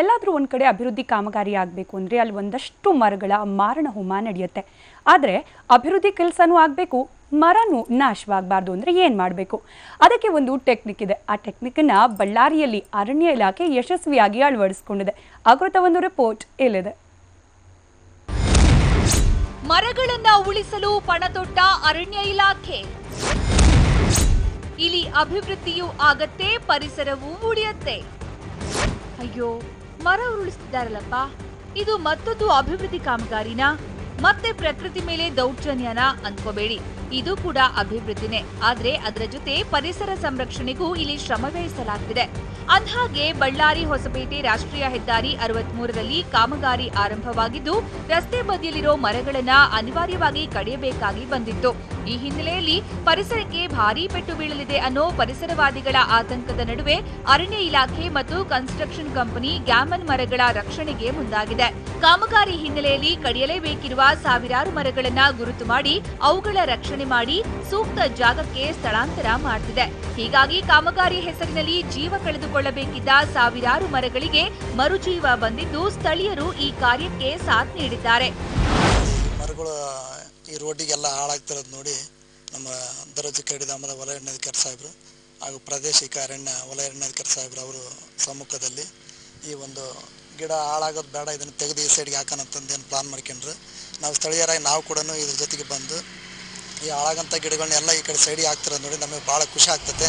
ಎಲ್ಲಾದರೂ ಒಂದು ಕಡೆ ಅಭಿವೃದ್ಧಿ ಕಾಮಗಾರಿ ಆಗಬೇಕು ಅಂದರೆ ಅಲ್ಲಿ ಒಂದಷ್ಟು ಮರಗಳ ಮಾರಣ ಹೋಮ ನಡೆಯುತ್ತೆ. ಆದರೆ ಅಭಿವೃದ್ಧಿ ಕೆಲಸನೂ ಆಗಬೇಕು, ಮರನೂ ನಾಶವಾಗಬಾರ್ದು ಅಂದರೆ ಏನು ಮಾಡಬೇಕು? ಅದಕ್ಕೆ ಒಂದು ಟೆಕ್ನಿಕ್ ಇದೆ. ಆ ಟೆಕ್ನಿಕ್ಕನ್ನು ಬಳ್ಳಾರಿಯಲ್ಲಿ ಅರಣ್ಯ ಇಲಾಖೆ ಯಶಸ್ವಿಯಾಗಿ ಅಳವಡಿಸಿಕೊಂಡಿದೆ. ಅಗೃತ ಒಂದು ರಿಪೋರ್ಟ್ ಇಲ್ಲಿದೆ ಮರಗಳನ್ನ ಉಳಿಸಲು ಪಣತೊಟ್ಟ ಅರಣ್ಯ ಇಲಾಖೆ. ಇಲ್ಲಿ ಅಭಿವೃದ್ಧಿಯೂ ಆಗತ್ತೆ, ಪರಿಸರವೂ ಉಳಿಯತ್ತೆ. ಅಯ್ಯೋ ಮರ ಉರುಳಿಸ್ತಿದ್ದಾರಲ್ಲಪ್ಪ. ಇದು ಮತ್ತೊಂದು ಅಭಿವೃದ್ಧಿ ಕಾಮಗಾರಿನ? ಮತ್ತೆ ಪ್ರಕೃತಿ ಮೇಲೆ ದೌರ್ಜನ್ಯನ? ಅಂದ್ಕೋಬೇಡಿ. ಇದು ಕೂಡ ಅಭಿವೃದ್ಧಿನೇ. ಆದರೆ ಅದರ ಜೊತೆ ಪರಿಸರ ಸಂರಕ್ಷಣೆಗೂ ಇಲ್ಲಿ ಶ್ರಮ ವಹಿಸಲಾಗುತ್ತಿದೆ ಅಂದ್ಹಾಗೆ ಬಳ್ಳಾರಿ ಹೊಸಪೇಟೆ ರಾಷ್ಟ್ರೀಯ ಹೆದ್ದಾರಿ ಅರವತ್ಮೂರರಲ್ಲಿ ಕಾಮಗಾರಿ ಆರಂಭವಾಗಿದ್ದು, ರಸ್ತೆ ಬದಿಯಲ್ಲಿರೋ ಮರಗಳನ್ನ ಅನಿವಾರ್ಯವಾಗಿ ಕಡಿಯಬೇಕಾಗಿ ಬಂದಿತ್ತು. ಈ ಹಿನ್ನೆಲೆಯಲ್ಲಿ ಪರಿಸರಕ್ಕೆ ಭಾರೀ ಪೆಟ್ಟು ಬೀಳಲಿದೆ ಅನ್ನೋ ಪರಿಸರವಾದಿಗಳ ಆತಂಕದ ನಡುವೆ ಅರಣ್ಯ ಇಲಾಖೆ ಮತ್ತು ಕನ್ಸ್ಟ್ರಕ್ಷನ್ ಕಂಪನಿ ಗ್ಯಾಮನ್ ಮರಗಳ ರಕ್ಷಣೆಗೆ ಮುಂದಾಗಿದೆ. ಕಾಮಗಾರಿ ಹಿನ್ನೆಲೆಯಲ್ಲಿ ಕಡಿಯಲೇಬೇಕಿರುವ ಸಾವಿರಾರು ಮರಗಳನ್ನ ಗುರುತು ಮಾಡಿ ಅವುಗಳ ರಕ್ಷಣೆ ಮಾಡಿ ಸೂಕ್ತ ಜಾಗಕ್ಕೆ ಸ್ಥಳಾಂತರ ಮಾಡ್ತಿದೆ. ಹೀಗಾಗಿ ಕಾಮಗಾರಿ ಹೆಸರಿನಲ್ಲಿ ಜೀವ ಕಳೆದುಕೊಳ್ಳಬೇಕಿದ್ದ ಸಾವಿರಾರು ಮರಗಳಿಗೆ ಮರುಜೀವ ಬಂದಿದ್ದು ಸ್ಥಳೀಯರು ಈ ಕಾರ್ಯಕ್ಕೆ ಸಾಥ್ ನೀಡಿದ್ದಾರೆ. ಮರಗಳು ಈ ರೋಡಿಗೆಲ್ಲ ಹಾಳಾಗ್ತಿರೋದು ನೋಡಿ ನಮ್ಮ ದರೋಜಿ ಕಡಿದಾಮದ ವಲಯ ಹಾಗೂ ಪ್ರಾದೇಶಿಕ ಅರಣ್ಯ ವಲಯ ಅವರು ಸಮ್ಮುಖದಲ್ಲಿ ಈ ಒಂದು ಗಿಡ ಹಾಳಾಗೋದು ಬೇಡ, ಇದನ್ನು ತೆಗೆದು ಈ ಸೈಡ್ಗೆ ಹಾಕೋಣ ಅಂತಂದೇನು ಪ್ಲಾನ್ ಮಾಡ್ಕೊಂಡ್ರು. ನಾವು ಸ್ಥಳೀಯರಾಗಿ ನಾವು ಕೂಡ ಇದ್ರ ಜೊತೆಗೆ ಬಂದು ಈ ಹಾಳಾಗಂಥ ಗಿಡಗಳನ್ನೆಲ್ಲ ಈ ಕಡೆ ಸೈಡಿಗೆ ಹಾಕ್ತಿರೋದು ನೋಡಿ ನಮಗೆ ಭಾಳ ಖುಷಿ ಆಗ್ತದೆ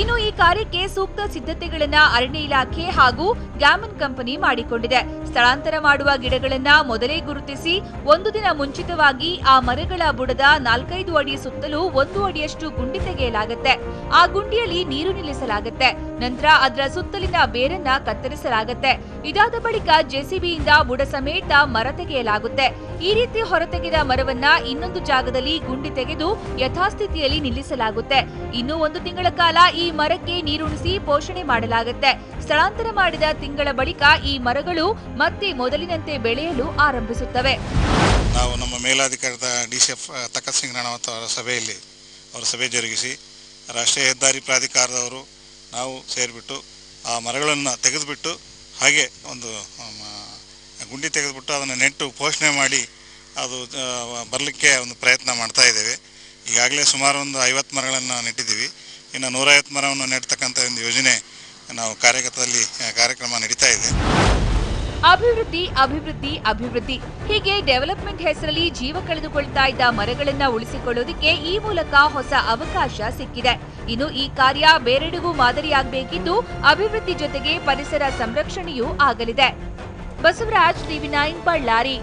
ಇನ್ನು ಈ ಕಾರ್ಯಕ್ಕೆ ಸೂಕ್ತ ಸಿದ್ಧತೆಗಳನ್ನ ಅರಣ್ಯ ಇಲಾಖೆ ಹಾಗೂ ಗ್ಯಾಮನ್ ಕಂಪನಿ ಮಾಡಿಕೊಂಡಿದೆ. ಸ್ಥಳಾಂತರ ಮಾಡುವ ಗಿಡಗಳನ್ನ ಮೊದಲೇ ಗುರುತಿಸಿ ಒಂದು ದಿನ ಮುಂಚಿತವಾಗಿ ಆ ಮರಗಳ ಬುಡದ ನಾಲ್ಕೈದು ಅಡಿ ಸುತ್ತಲೂ ಒಂದು ಅಡಿಯಷ್ಟು ಗುಂಡಿ ತೆಗೆಯಲಾಗುತ್ತೆ. ಆ ಗುಂಡಿಯಲ್ಲಿ ನೀರು ನಿಲ್ಲಿಸಲಾಗುತ್ತೆ. ನಂತರ ಅದರ ಸುತ್ತಲಿನ ಬೇರನ್ನ ಕತ್ತರಿಸಲಾಗುತ್ತೆ. ಇದಾದ ಬಳಿಕ ಜೆಸಿಬಿಯಿಂದ ಬುಡ ಸಮೇತ ಮರ ತೆಗೆಯಲಾಗುತ್ತೆ. ಈ ರೀತಿ ಹೊರತೆಗೆದ ಮರವನ್ನ ಇನ್ನೊಂದು ಜಾಗದಲ್ಲಿ ಗುಂಡಿ ತೆಗೆದು ಯಥಾಸ್ಥಿತಿಯಲ್ಲಿ ನಿಲ್ಲಿಸಲಾಗುತ್ತೆ. ಇನ್ನು ಒಂದು ತಿಂಗಳ ಕಾಲ ಈ ಮರಕ್ಕೆ ನೀರುಣಿಸಿ ಪೋಷಣೆ ಮಾಡಲಾಗುತ್ತೆ. ಸ್ಥಳಾಂತರ ಮಾಡಿದ ತಿಂಗಳ ಬಳಿಕ ಈ ಮರಗಳು ಮತ್ತೆ ಮೊದಲಿನಂತೆ ಬೆಳೆಯಲು ಆರಂಭಿಸುತ್ತವೆ. ನಾವು ನಮ್ಮ ಮೇಲಾಧಿಕಾರದ ಡಿ ಸಿ ತಕತ್ ಸಿಂಗ್ ರಾಣಾವತ್ ಅವರ ಸಭೆಯಲ್ಲಿ ಅವರ ಸಭೆ ಜರುಗಿಸಿ ರಾಷ್ಟ್ರೀಯ ಹೆದ್ದಾರಿ ಪ್ರಾಧಿಕಾರದವರು ನಾವು ಸೇರಿಬಿಟ್ಟು ಆ ಮರಗಳನ್ನು ತೆಗೆದುಬಿಟ್ಟು ಹಾಗೆ ಒಂದು ಗುಂಡಿ ತೆಗೆದುಬಿಟ್ಟು ಅದನ್ನು ನೆಟ್ಟು ಪೋಷಣೆ ಮಾಡಿ ಅದು ಬರಲಿಕ್ಕೆ ಒಂದು ಪ್ರಯತ್ನ ಮಾಡ್ತಾ ಇದ್ದೇವೆ. ಈಗಾಗಲೇ ಸುಮಾರು ಒಂದು ಐವತ್ತು ಮರಗಳನ್ನು ನೆಟ್ಟಿದ್ದೀವಿ. ಇನ್ನು ನೂರೈವತ್ತು ಮರವನ್ನು ನೆಡ್ತಕ್ಕಂಥ ಒಂದು ಯೋಜನೆ ನಾವು ಕಾರ್ಯಗತದಲ್ಲಿ ಕಾರ್ಯಕ್ರಮ ನಡೀತಾ ಇದೆ. ಅಭಿವೃದ್ಧಿ ಅಭಿವೃದ್ಧಿ ಅಭಿವೃದ್ಧಿ. ಹೀಗೆ ಡೆವಲಪ್ಮೆಂಟ್ ಹೆಸರಲ್ಲಿ ಜೀವ ಕಳೆದುಕೊಳ್ತಾ ಇದ್ದ ಮರಗಳನ್ನ ಉಳಿಸಿಕೊಳ್ಳೋದಕ್ಕೆ ಈ ಮೂಲಕ ಹೊಸ ಅವಕಾಶ ಸಿಕ್ಕಿದೆ. ಇನ್ನು ಈ ಕಾರ್ಯ ಬೇರೆಡೆಗೂ ಮಾದರಿಯಾಗಬೇಕಿದ್ದು ಅಭಿವೃದ್ಧಿ ಜೊತೆಗೆ ಪರಿಸರ ಸಂರಕ್ಷಣೆಯೂ ಆಗಲಿದೆ. Basavaraj, TV nine, Ballari.